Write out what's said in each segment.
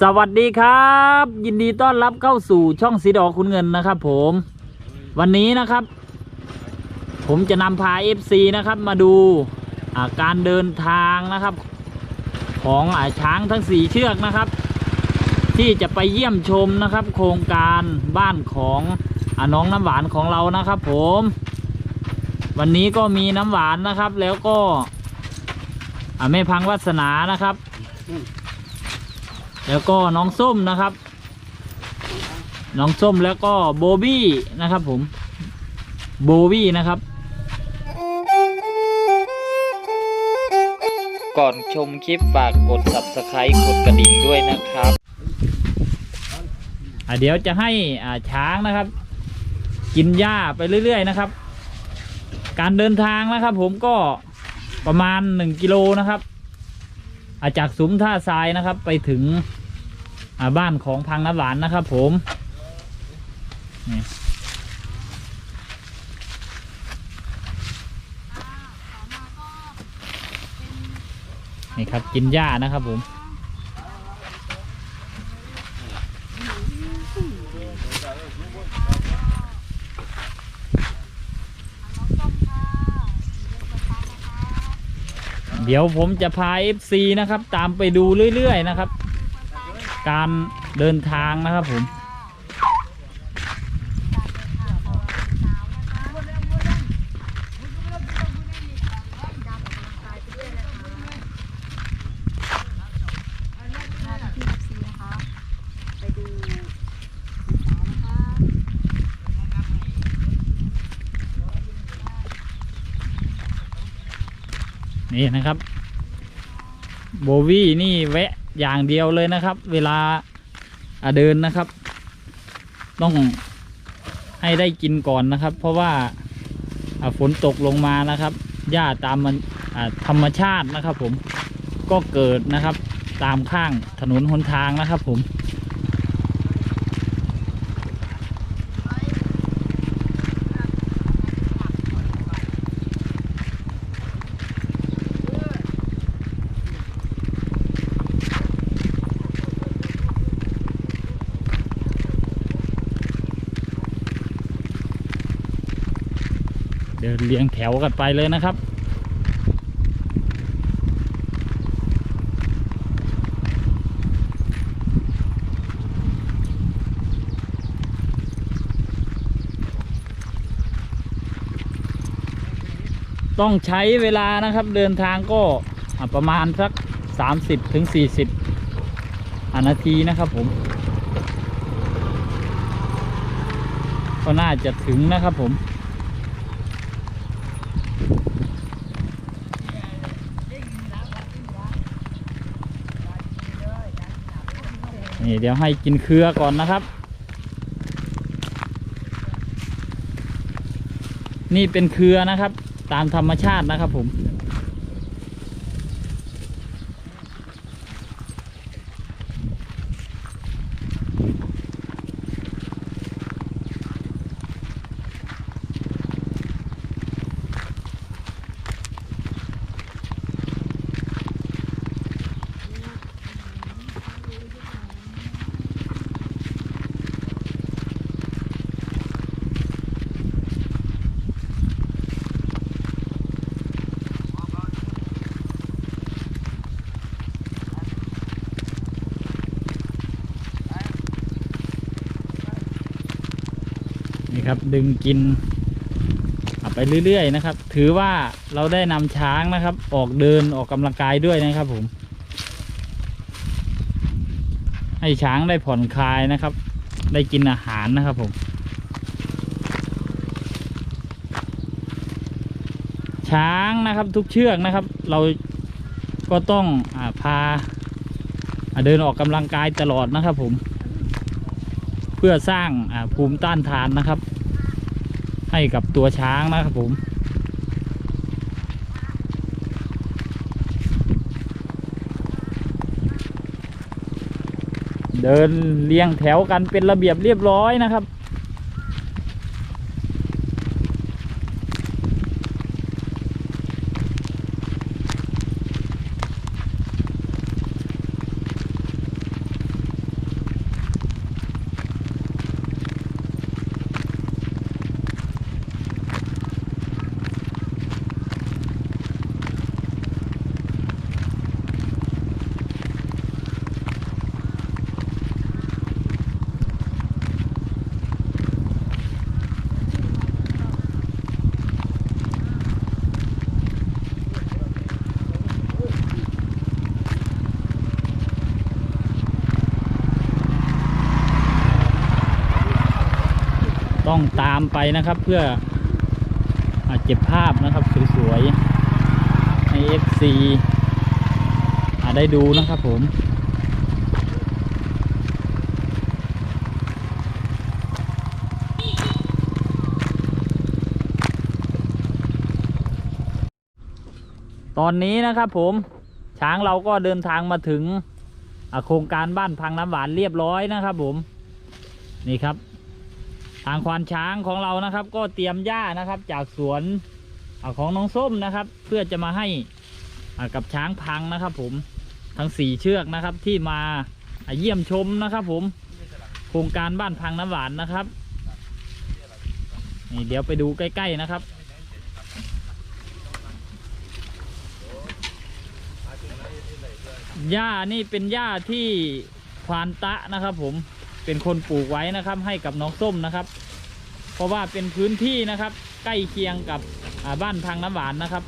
สวัสดีครับ ยินดีต้อนรับเข้าสู่ช่องสีดอกคุณเงินนะครับ ผม วันนี้นะครับ ผมจะนำพา FC นะครับ มาดูาการเดินทางนะครับ ของอช้างทั้งสี่เชือกนะครับ ที่จะไปเยี่ยมชมนะครับ โครงการบ้านของอน้องน้ำหวานของเรานะครับ ผม วันนี้ก็มีน้ำหวานนะครับ แล้วก็แม่พังวัสนานะครับ แล้วก็น้องส้มนะครับ น้องส้มแล้วก็โบบี้นะครับผม โบวี่นะครับ ก่อนชมคลิปฝากกด subscribe กดกระดิ่งด้วยนะครับอะเดี๋ยวจะให้อ่าช้างนะครับ กินหญ้าไปเรื่อย ๆ นะครับ การเดินทางนะครับผมก็ประมาณ 1 กิโลนะครับอะจากสุมท่าทรายนะครับไปถึงอ่า บ้านของพังน้ำหวานนะครับผมนี่นี่ครับกินหญ้านะครับผม เดี๋ยวผมจะพา FC นะครับ ตามไปดูเรื่อย ๆ นะครับ การเดินทางนะครับผมนี่นะครับ โบวี่นี่แวะ อย่างเดียวเลยนะครับ เวลาเดินนะครับ ต้องให้ได้กินก่อนนะครับ เพราะว่าฝนตกลงมานะครับหญ้าตามมันธรรมชาตินะครับ ผมก็เกิดนะครับ ตามข้างถนนหนทางนะครับ ผม เดินเรียงแถวกันไปเลยนะครับต้องใช้เวลานะครับเดินทางก็ประมาณสัก 30ถึง40อะนาทีนะครับผม ก็น่าจะถึงนะครับผม นี่เดี๋ยวให้กินเครือก่อนนะครับ นี่เป็นเครือนะครับ ตามธรรมชาตินะครับผม ครับ ดึงกินไปเรื่อยๆนะครับ ถือว่าเราได้นำช้างนะครับ ออกเดินออกกำลังกายด้วยนะครับผม ให้ช้างได้ผ่อนคลายนะครับ ได้กินอาหารนะครับผม ช้างนะครับทุกเชือกนะครับ เราก็ต้องอพาเดินออกกำลังกายตลอดนะครับผม เพื่อสร้างภูมิต้านทานนะครับ ให้กับตัวช้างนะครับผมเดินเรียงแถวกันเป็นระเบียบเรียบร้อยนะครับ ต้องตามไปนะครับ เพื่ออเก็บภาพนะครับสวยๆให้ FC ได้ดูนะครับผมตอนนี้นะครับผมช้างเราก็เดินทางมาถึงโครงการบ้านพังน้ำหวานเรียบร้อยนะครับผม นี่ครับ ทางควานช้างของเรานะครับ ก็เตรียมหญ้านะครับ จากสวนของน้องส้มนะครับ เพื่อจะมาให้กับช้างพังนะครับ ผมทั้งสี่เชือกนะครับที่มาเยี่ยมชมนะครับ ผมโครงการบ้านพังน้ำหวานนะครับนี่เดี๋ยวไปดูใกล้ ๆนะครับหญ้านี่เป็นหญ้าที่ควานตะนะครับ ผม เป็นคนปลูกไว้นะครับ ให้กับน้องส้มนะครับ เพราะว่าเป็นพื้นที่นะครับ ใกล้เคียงกับบ้านทางน้ำหวานนะครับ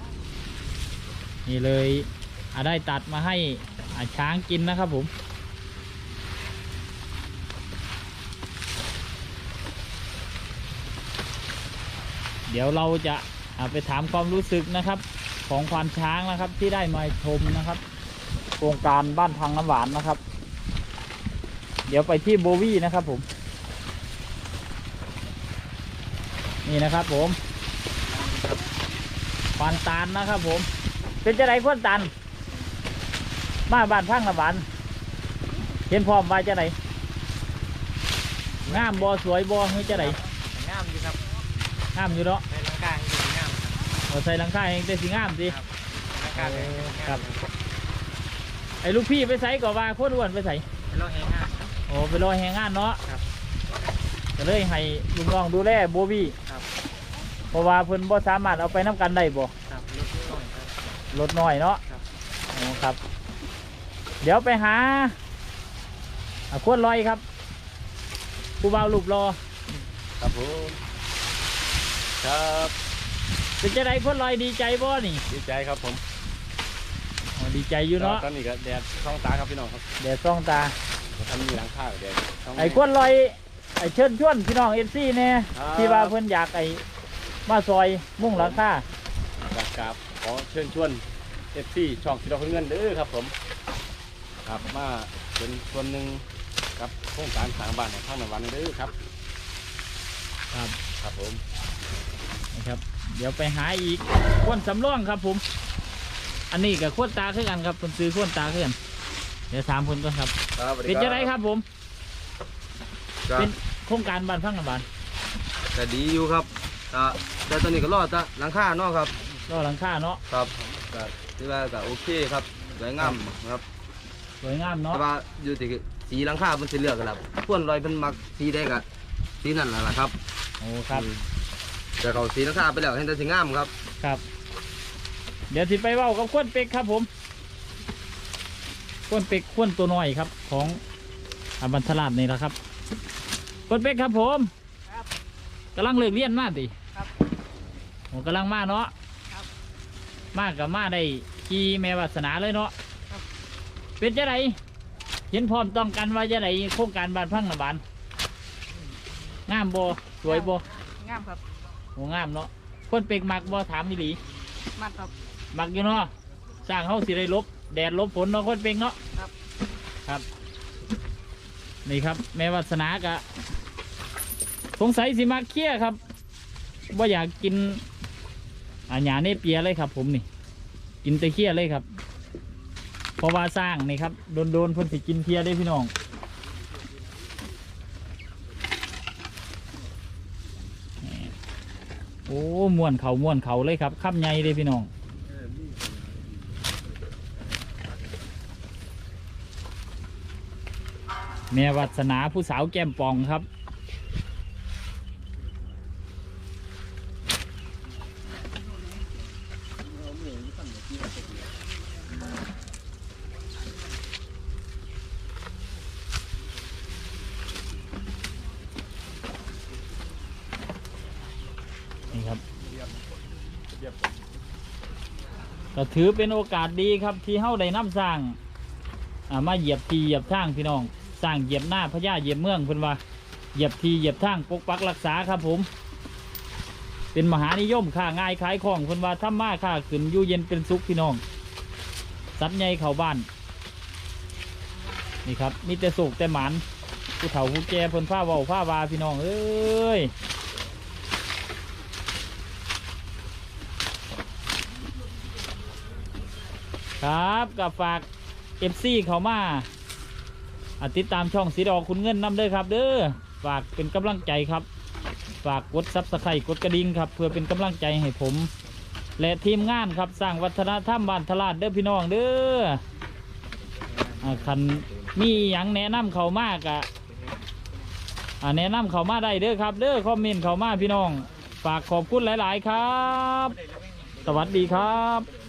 นี่เลยได้ตัดมาให้ช้างกินนะครับผมเดี๋ยวเราจะาไปถามความรู้สึกนะครับ ของควานช้างนะครับที่ได้มาชมนะครับ โครงการบ้านพังน้ำหวานนะครับ เดี๋ยวไปที่โบวี่นะครับผม นี่นะครับผมควานตาลนะครับผม เป็นจะไรควานตาลมาบ้านพังน้ำหวานเห็นพร้อมว่าจะไรงามบอสวยบอคือจะไรงามดีครับงามอยู่เนาะในร่างกายดีงามเอาใส่หลังคาเองแต่สีงามสิร่างกายเลยครับ ไอ้ลูกพี่ไปใส่ก่อว่าโคตรอ้วนไปใส่เราเฮงงาม โอ้ไปรอแหงงานเนาะครับก็เลยให้ลุงน้องดูแลโบวี่ครับ เพราะว่าเพิ่นบ่สามารถเอาไปน้ำกันได้บ่ครับรถน้อยครับ รถน้อยเนาะครับโอ้ครับ เดี๋ยวไปหาอาขวดลอยครับผู้บ่าวรูปรอครับผมครับเป็นจะไดขวดลอยดีใจบ่นี่ดีใจครับผมอ๋อดีใจอยู่เนาะตอนนี้ก็แดดช่องตาครับพี่น้องครับ แดดส่องตา ทำมีหลังคาแดดช่อง ไอ้ขวดลอยไอ้เชิญชวนพี่น้องเอฟซีเนี่ยครับ ที่ว่าเพิ่นอยากไอ้มาซอยมุ่งหลังคาจากกราบขอเชิญชวนเอฟซีช่องสีดอกเงินเด้อครับผมครับมาเป็นส่วนหนึ่งกับโครงการสร้างบ้านของทางนวันเด้อครับ ครับครับผมนะครับ เดี๋ยวไปหาอีกขวดสำรองครับผม อันนี้กับขวดตาคือกันครับเพิ่นซื้อขวดตาคือกัน เดี๋ยวถามเพิ่นก่อนครับเป็นจะไรครับผมก็เป็นโครงการบ้านพังน้ำบานแต่ดีอยู่ครับก็แต่ตอนนี้ก็รอดแต่หลังคาเนาะครับ รอหลังคาเนาะครับก็ถือว่าก็โอเคครับสวยงามครับสวยงามเนาะแต่ว่าอยู่ที่สีหลังคาเป็นสีเหลืองกันครับพวนรอยเป็นมักสีแดงกับสีนั่นแหละครับโอ้ครับอืมแต่เขาสีหลังคาไปแล้วเห็นแต่สีงามครับ ครับ เดี๋ยวสิไปเว้ากับขวดเป็กครับผม ขวดเป็กขวดตัวน้อยครับ ของอาบันทลาดนี่แหละครับขวดเป็กครับผมครับกำลังเลิกเรียนมาติครับโอ้กำลังมาเนาะครับ มากับมาได้ขี่แม่วาสนาเลยเนาะครับ เป็นจะไดเห็นพร้อมต้องกันว่าจะไดโครงการบ้านพังน้ำบานงามบ่สวยบ่งามครับโหงามเนาะคนเป็กมักบ่ถามอีหลีมันครับมักอยู่เนาะสร้างเฮาสิได้ลบ แดดลบฝนเนาะคนเป็กเนาะครับ ครับ นี่ครับ แม่วาสนากะสงสัยสิมาเคลียร์ครับว่าอยากกินอาหยาเนเปียเลยครับ ผมนี่ กินแต่เคลียร์เลยครับ เพราะว่าสร้างนี่ครับโดนโดนๆเพิ่นสิกินเพียได้พี่น้องนี่โอ้ ม่วนเขาม่วนเขาเลยครับข้ามใหญ่เลยพี่น้อง แม่วัสนาผู้สาวแก้มป่องครับ นี่ครับ ก็ถือเป็นโอกาสดีครับที่เฮ้าได้น้ำสร้าง อ่ามาเหยียบทีเหยียบทางพี่น้อง สร้างเหยียบหน้าพญาเหยียบเมืองเพิ่นว่าเหยียบทีเหยียบทางปกปักรักษาครับผม เป็นมหานิยมค่าง่ายขายของคนว่าถ้ามาค่าขึ้นอยู่เย็นเป็นสุขพี่น้องสัตว์ใหญ่เข้าบ้าน นี่ครับมีแต่สุกแต่หมันผู้เฒ่าผู้แก่เพิ่นผ้าเว้าผ้าวาพี่น้องเอ้ยครับกับฝาก FC เขามา อติดตามช่องสีดอกคุณเงินนำเด้อครับ เด้อฝากเป็นกำลังใจครับ ฝากกดซับสไครต์กดกระดิ่งครับ เพื่อเป็นกำลังใจให้ผม และทีมงานครับสร้างวัฒนธรรมบ้านทลาดเด้อพี่น้องเด้อคันมีอย่างแนะนำเขามากอะอ่าแนะนำเขามาได้เด้อครับ เด้อคอมเมนต์เขามาพี่น้อง ฝากขอบคุณหลาย ๆ ครับ สวัสดีครับ